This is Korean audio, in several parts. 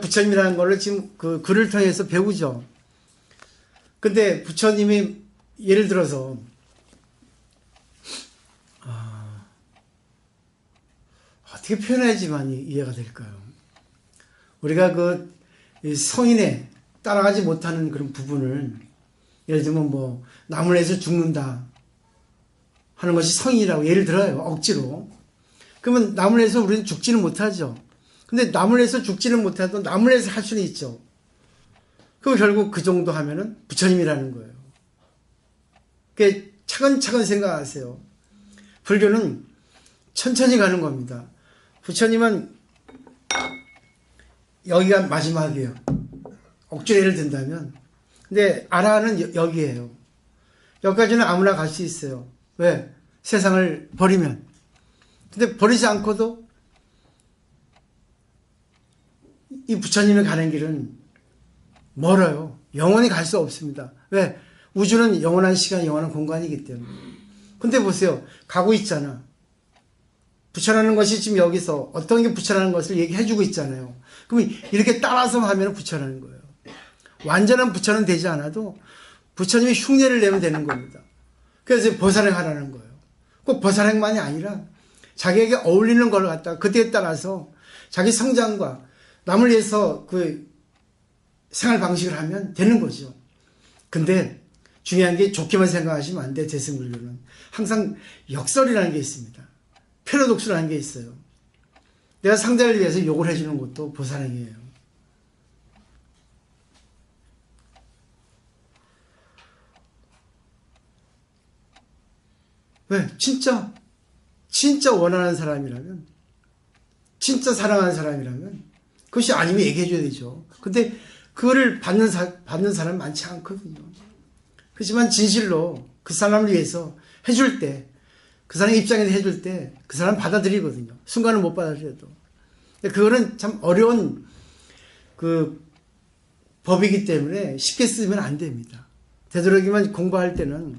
부처님이라는 거를 지금 그 글을 통해서 배우죠. 근데 부처님이 예를 들어서 아, 어떻게 표현해야지만 이해가 될까요? 우리가 그 성인에 따라가지 못하는 그런 부분을 예를 들면 뭐 나무를 해서 죽는다 하는 것이 성인이라고 예를 들어요 억지로 그러면 나무를 해서 우리는 죽지는 못하죠 근데 해서 죽지는 못해도 해서 할 수는 있죠 그럼 결국 그 정도 하면은 부처님이라는 거예요 그 차근차근 생각하세요 불교는 천천히 가는 겁니다 부처님은 여기가 마지막이에요 억지로 예를 든다면 근데 아라는 여- 여기에요. 여기까지는 아무나 갈 수 있어요. 왜? 세상을 버리면. 근데 버리지 않고도 이 부처님이 가는 길은 멀어요. 영원히 갈 수 없습니다. 왜? 우주는 영원한 시간, 영원한 공간이기 때문에. 근데 보세요. 가고 있잖아. 부처라는 것이 지금 여기서 어떤 게 부처라는 것을 얘기해주고 있잖아요. 그럼 이렇게 따라서 하면 부처라는 거예요. 완전한 부처는 되지 않아도 부처님이 흉내를 내면 되는 겁니다. 그래서 보살행 하라는 거예요. 꼭 보살행만이 아니라 자기에게 어울리는 걸 갖다가 그때에 따라서 자기 성장과 남을 위해서 그 생활 방식을 하면 되는 거죠. 근데 중요한 게 좋게만 생각하시면 안 돼, 대승불교는. 항상 역설이라는 게 있습니다. 패러독스라는 게 있어요. 내가 상대를 위해서 욕을 해주는 것도 보살행이에요. 왜? 진짜, 진짜 원하는 사람이라면, 진짜 사랑하는 사람이라면, 그것이 아니면 얘기해줘야 되죠. 근데, 그거를 받는, 사, 받는 사람 많지 않거든요. 그렇지만 진실로 그 사람을 위해서 해줄 때, 그 사람 입장에서 해줄 때, 그 사람 받아들이거든요. 순간은 못 받아들여도. 근데 그거는 참 어려운, 그, 법이기 때문에 쉽게 쓰면 안 됩니다. 되도록이면 공부할 때는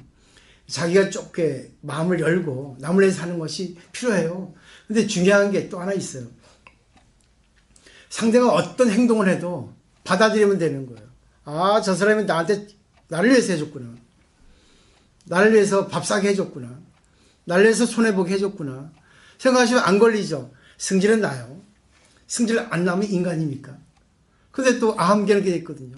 자기가 좁게 마음을 열고 남을 위해서 하는 것이 필요해요. 근데 중요한 게 또 하나 있어요. 상대가 어떤 행동을 해도 받아들이면 되는 거예요. 아, 저 사람이 나한테, 나를 위해서 해줬구나. 나를 위해서 밥 싸게 해줬구나. 나를 위해서 손해보게 해줬구나. 생각하시면 안 걸리죠. 승질은 나요. 승질 안 나면 인간입니까? 근데 또 아함계는 게 있거든요.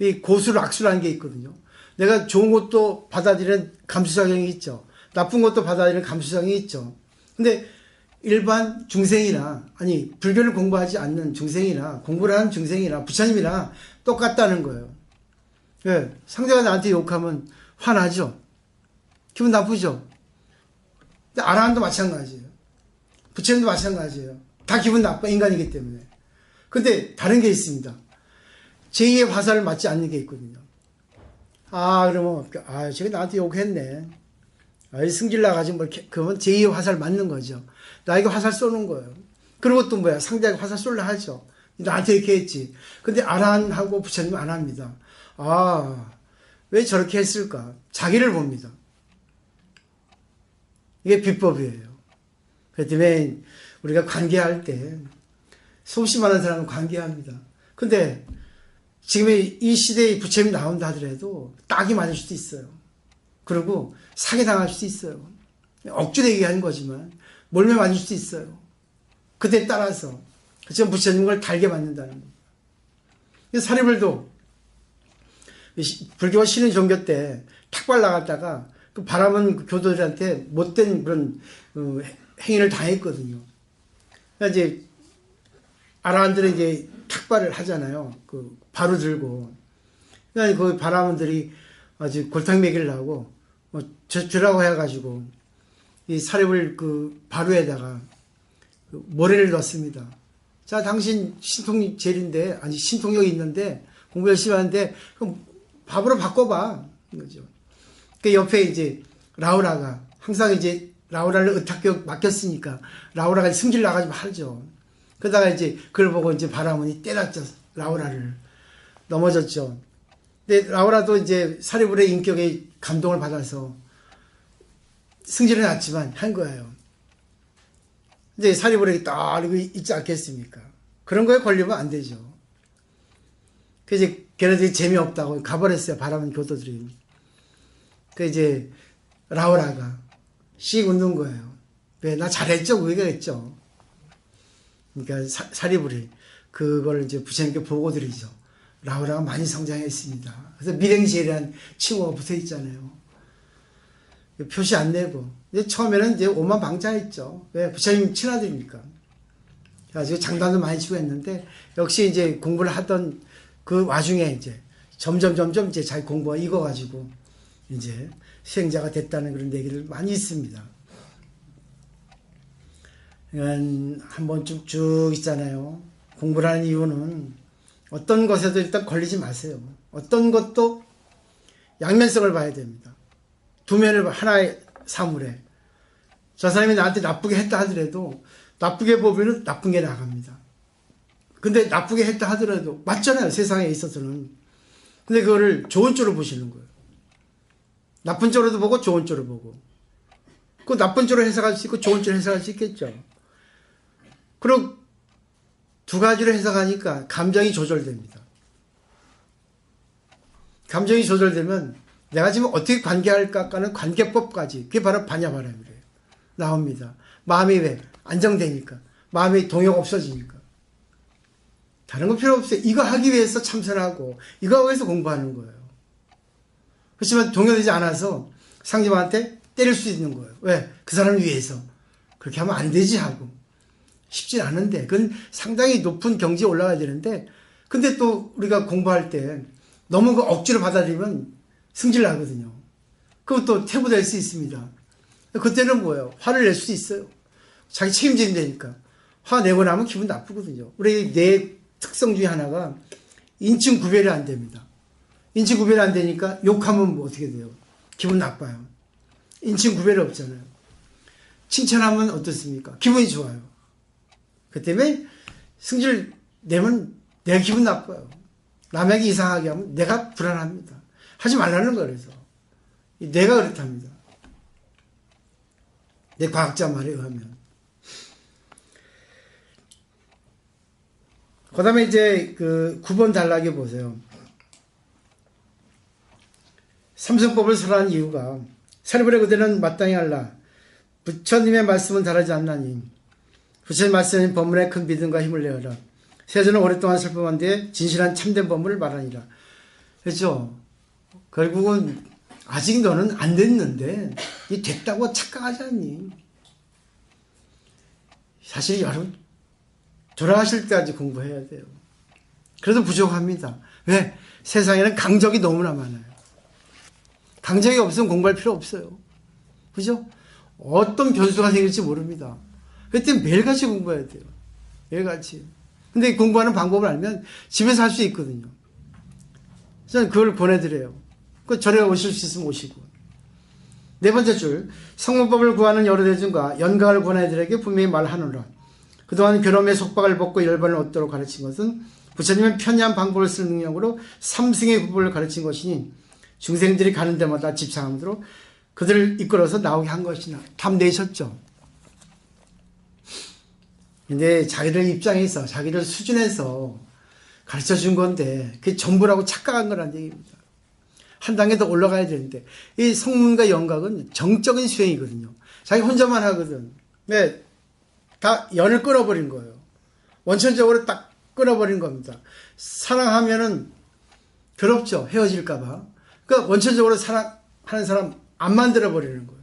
이 고수를 악수라는 게 있거든요. 내가 좋은 것도 받아들이는 감수성이 있죠. 나쁜 것도 받아들이는 감수성이 있죠. 근데 일반 중생이나 아니 불교를 공부하지 않는 중생이나 공부를 하는 중생이나 부처님이나 똑같다는 거예요. 왜? 상대가 나한테 욕하면 화나죠. 기분 나쁘죠. 근데 아라한도 마찬가지예요. 부처님도 마찬가지예요. 다 기분 나빠 인간이기 때문에. 근데 다른 게 있습니다. 제2의 화살을 맞지 않는 게 있거든요. 아, 그러면, 아, 저게 나한테 욕했네. 아, 승질 나가지고, 뭐, 이렇게, 그러면 제2의 화살 맞는 거죠. 나에게 화살 쏘는 거예요. 그리고 또 뭐야, 상대에게 화살 쏠라 하죠. 나한테 이렇게 했지. 근데 안 하고 부처님 안 합니다. 아, 왜 저렇게 했을까? 자기를 봅니다. 이게 비법이에요. 그렇기 우리가 관계할 때 많은 사람을 관계합니다. 근데 지금의 이 시대의 부처님이 나온다 하더라도 딱이 맞을 수도 있어요. 그리고 사기당할 수도 있어요. 억지로 얘기하는 거지만 몰매 맞을 수도 있어요. 그때 따라서 지금 부처님 걸 달게 맞는다는 겁니다. 사리불도 불교가 신의 종교 때 탁발 나갔다가 그 바람은 그 교도들한테 못된 그런 어, 행위를 당했거든요. 그러니까 이제 아라한들은 이제 탁발을 하잖아요. 그 바로 들고. 그러니까 그 바라문들이 아주 골탕 먹이를 하고 뭐 주, 주라고 해가지고 이 사립을 그 바루에다가 그 모래를 넣습니다. 자, 당신 신통 제일인데 아니 신통력이 있는데 공부 열심히 하는데 그럼 밥으로 바꿔봐 이거죠. 그 옆에 이제 라우라가 항상 이제 라우라를 의탁교 맡겼으니까 라우라가 승질 나가지고 하죠. 그러다가 이제 그걸 보고 이제 바라문이 때렸죠. 라우라를. 넘어졌죠. 근데 라우라도 이제 사리불의 인격에 감동을 받아서 승질은 났지만 한 거예요. 이제 사리불에 딱 알고 있지 않겠습니까? 그런 거에 걸리면 안 되죠. 그 이제 걔네들이 재미없다고 가버렸어요. 바람은 교도들이. 그 이제 라우라가 씩 웃는 거예요. 왜? 나 잘했죠? 우리가 했죠. 그러니까 사, 사리불이 그걸 이제 부처님께 보고 드리죠. 라우라가 많이 성장했습니다. 그래서 밀행시이라는 칭호가 붙어 있잖아요. 표시 안 내고. 이제 처음에는 이제 오만 방자했죠. 왜? 부처님 친아들이니까. 그래가지고 장단도 많이 치고 했는데, 역시 이제 공부를 하던 그 와중에 이제 점점 점점 이제 자기 공부가 익어가지고 이제 수행자가 됐다는 그런 얘기를 많이 있습니다. 그러니까 한번 쭉쭉 있잖아요. 공부를 하는 이유는 어떤 것에도 일단 걸리지 마세요. 어떤 것도 양면성을 봐야 됩니다. 두 면을 봐, 하나의 사물에. 저 사람이 나한테 나쁘게 했다 하더라도 나쁘게 보면 나쁜 게 나갑니다. 근데 나쁘게 했다 하더라도 맞잖아요. 세상에 있어서는. 근데 그거를 좋은 쪽으로 보시는 거예요. 나쁜 쪽으로도 보고 좋은 쪽으로 보고. 그 나쁜 쪽으로 해석할 수 있고 좋은 쪽으로 해석할 수 있겠죠. 그리고 두 가지로 해석하니까 감정이 조절됩니다. 감정이 조절되면 내가 지금 어떻게 관계할까 하는 관계법까지 그게 바로 반야바람이래요. 나옵니다. 마음이 왜? 안정되니까. 마음의 동요가 없어지니까. 다른 거 필요 없어요. 이거 하기 위해서 참선하고 이거 위해서 공부하는 거예요. 그렇지만 동요되지 않아서 상대방한테 때릴 수 있는 거예요. 왜? 그 사람을 위해서. 그렇게 하면 안 되지 하고. 쉽진 않은데 그건 상당히 높은 경지에 올라가야 되는데 근데 또 우리가 공부할 때 너무 그 억지로 받아들이면 승질 나거든요. 그것도 태부될 수 있습니다. 그때는 뭐예요? 화를 낼 수 있어요. 자기 책임진다니까. 화 내고 나면 기분 나쁘거든요. 우리 내 특성 중에 하나가 인칭 구별이 안 됩니다. 인칭 구별이 안 되니까 욕하면 뭐 어떻게 돼요? 기분 나빠요. 인칭 구별이 없잖아요. 칭찬하면 어떻습니까? 기분이 좋아요. 그 때문에 승질 내면 내가 기분 나빠요. 남에게 이상하게 하면 내가 불안합니다. 하지 말라는 거예요, 그래서. 내가 그렇답니다. 내 과학자 말에 의하면. 그 다음에 이제 그 9번 단락에 보세요. 삼성법을 설하는 이유가 살벌의 그대는 마땅히 알라. 부처님의 말씀은 다르지 않나니 부처님 말씀인 법문에 큰 믿음과 힘을 내어라. 세조는 오랫동안 슬픔한 뒤에 진실한 참된 법문을 말하니라. 그렇죠? 결국은 아직 너는 안 됐는데 이 됐다고 착각하지 않니? 사실 여러분 돌아가실 때까지 공부해야 돼요. 그래도 부족합니다. 왜? 세상에는 강적이 너무나 많아요. 강적이 없으면 공부할 필요 없어요. 그죠? 어떤 변수가 생길지 모릅니다. 그때 매일같이 공부해야 돼요. 매일같이. 근데 공부하는 방법을 알면 집에서 할 수 있거든요. 저는 그걸 보내드려요. 그 절에 오실 수 있으면 오시고. 네 번째 줄, 성문법을 구하는 여러 대중과 연강을 구하는 이들에게 분명히 말하노라. 그동안 괴로움의 속박을 벗고 열반을 얻도록 가르친 것은 부처님은 편리한 방법을 쓰는 능력으로 삼승의 구법을 가르친 것이니 중생들이 가는 데마다 집상함으로 그들을 이끌어서 나오게 한 것이나 답 내셨죠. 근데 자기들 입장에서 자기들 수준에서 가르쳐 준 건데 그게 전부라고 착각한 거란 얘기입니다. 한 단계 더 올라가야 되는데 이 성문과 영각은 정적인 수행이거든요. 자기 혼자만 하거든. 왜? 다 연을 끊어버린 거예요. 원천적으로 딱 끊어버린 겁니다. 사랑하면은 괴롭죠. 헤어질까봐. 그러니까 원천적으로 사랑하는 사람 안 만들어 버리는 거예요.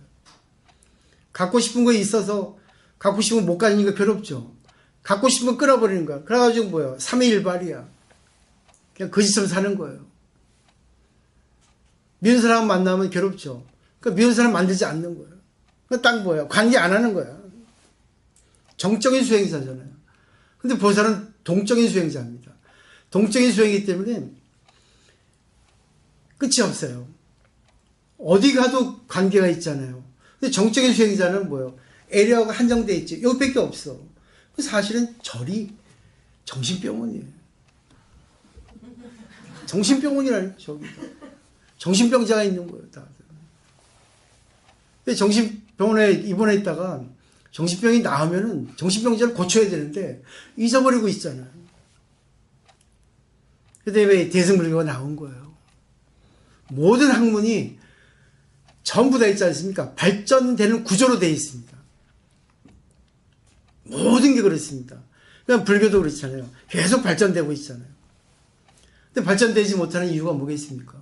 갖고 싶은 거 있어서 갖고 싶으면 못 가지니까 괴롭죠. 갖고 싶으면 끊어버리는 거야. 그래가지고 뭐예요? 3일 1발이야. 그냥 거짓으로 사는 거예요. 미운 사람 만나면 괴롭죠. 그 미운 사람 만들지 않는 거예요. 그딱 뭐예요? 관계 안 하는 거야. 정적인 수행자잖아요. 근데 보살은 동적인 수행자입니다. 동적인 수행이기 때문에 끝이 없어요. 어디 가도 관계가 있잖아요. 근데 정적인 수행자는 뭐예요? 에리어가 한정돼 있지. 여기밖에 없어. 사실은 절이 정신병원이에요. 정신병원이라니 저기 정신병자가 있는 거예요. 다. 근데 정신병원에 입원해 있다가 정신병이 나오면은 정신병자를 고쳐야 되는데 잊어버리고 있잖아요. 그때 왜 대승불교가 나온 거예요. 모든 학문이 전부 다 있지 않습니까? 발전되는 구조로 되어 있습니다. 모든 게 그렇습니다. 그냥 불교도 그렇잖아요. 계속 발전되고 있잖아요. 근데 발전되지 못하는 이유가 뭐겠습니까?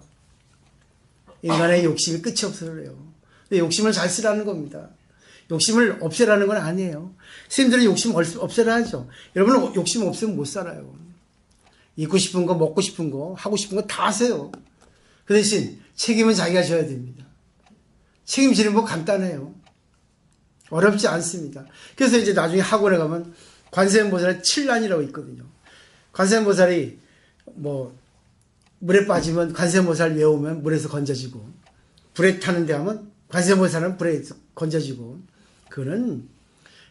인간의 욕심이 끝이. 근데 욕심을 잘 쓰라는 겁니다. 욕심을 없애라는 건 아니에요. 스님들은 욕심 없- 없애라 하죠. 여러분은 욕심 없으면 못 살아요. 입고 싶은 거, 먹고 싶은 거, 하고 싶은 거 다 하세요. 그 대신 책임은 자기가 져야 됩니다. 책임지는 거 간단해요. 어렵지 않습니다. 그래서 이제 나중에 학원에 가면 관세음보살의 칠난이라고 있거든요. 관세음보살이 뭐 물에 빠지면 관세음보살 외우면 물에서 건져지고 불에 타는데 하면 관세음보살은 불에 건져지고 그거는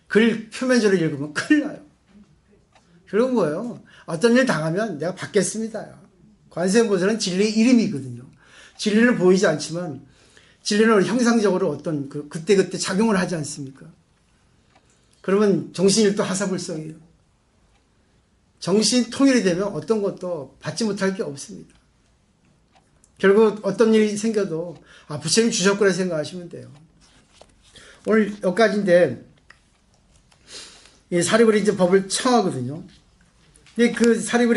글 표면적으로 읽으면 큰일 나요. 그런 거예요. 어떤 일 당하면 내가 받겠습니다. 관세음보살은 진리의 이름이거든요. 진리는 보이지 않지만 진리는 형상적으로 어떤 그 그때그때 작용을 하지 않습니까? 그러면 정신일도 하사불성이에요. 정신 통일이 되면 어떤 것도 받지 못할 게 없습니다. 결국 어떤 일이 생겨도 아 부처님 주셨구나 생각하시면 돼요. 오늘 여기까지인데 이 사리불이 이제 법을 청하거든요. 근데 그 사리불이